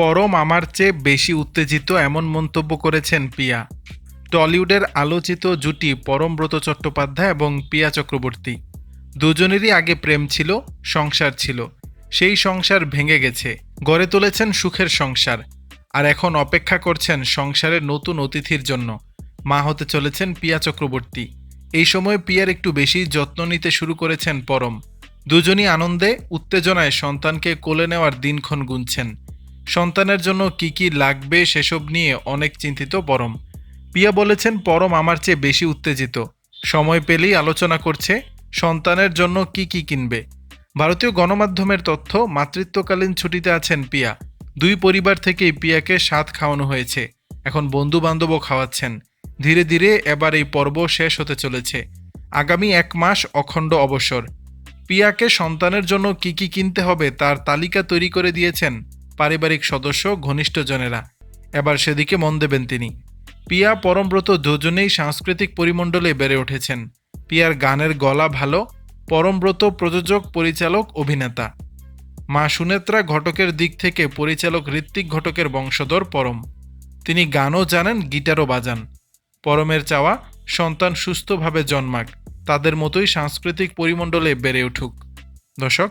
পরম আমার চেয়ে বেশি উত্তেজিত এমন মন্তব্য করেছেন পিয়া। টলিউডের আলোচিত জুটি পরমব্রত চট্টোপাধ্যায় এবং পিয়া চক্রবর্তী। দুজনেরই আগে প্রেম ছিল, সংসার ছিল। সেই সংসার ভেঙে গেছে। গড়ে তুলেছেন সুখের সংসার। আর এখন অপেক্ষা করছেন সংসারের নতুন অতিথির জন্য। মা হতে চলেছেন পিয়া চক্রবর্তী। এই সময় পিয়ার একটু বেশি যত্ন নিতে শুরু করেছেন পরম। দুজনই আনন্দে, উত্তেজনায় সন্তানকে কোলে নেওয়ার দিনক্ষণ গুনছেন। সন্তানের জন্য কি কি লাগবে সেসব নিয়ে অনেক চিন্তিত পরম। পিয়া বলেছেন, পরম আমার চেয়ে বেশি উত্তেজিত। সময় পেলেই আলোচনা করছে, সন্তানের জন্য কি কি কিনবে। ভারতীয় গণমাধ্যমের তথ্য, মাতৃত্বকালীন ছুটিতে আছেন পিয়া। দুই পরিবার থেকেই পিয়াকে স্বাদ খাওয়ানো হয়েছে। এখন বন্ধু বান্ধবও খাওয়াচ্ছেন। ধীরে ধীরে এবার এই পর্ব শেষ হতে চলেছে। আগামী এক মাস অখণ্ড অবসর। পিয়াকে সন্তানের জন্য কি কি কিনতে হবে তার তালিকা তৈরি করে দিয়েছেন পারিবারিক সদস্য ঘনিষ্ঠজনেরা। এবার সেদিকে মন দেবেন তিনি। পিয়া পরমব্রত দুজনেই সাংস্কৃতিক পরিমণ্ডলে বেড়ে উঠেছেন। পিয়ার গানের গলা ভালো, পরমব্রত প্রযোজক, পরিচালক, অভিনেতা। মা সুনেত্রা ঘটকের দিক থেকে পরিচালক ঋত্বিক ঘটকের বংশধর পরম। তিনি গানও জানেন, গিটারও বাজান। পরমের চাওয়া, সন্তান সুস্থভাবে জন্মাক। তাদের মতোই সাংস্কৃতিক পরিমণ্ডলে বেড়ে উঠুক। দর্শক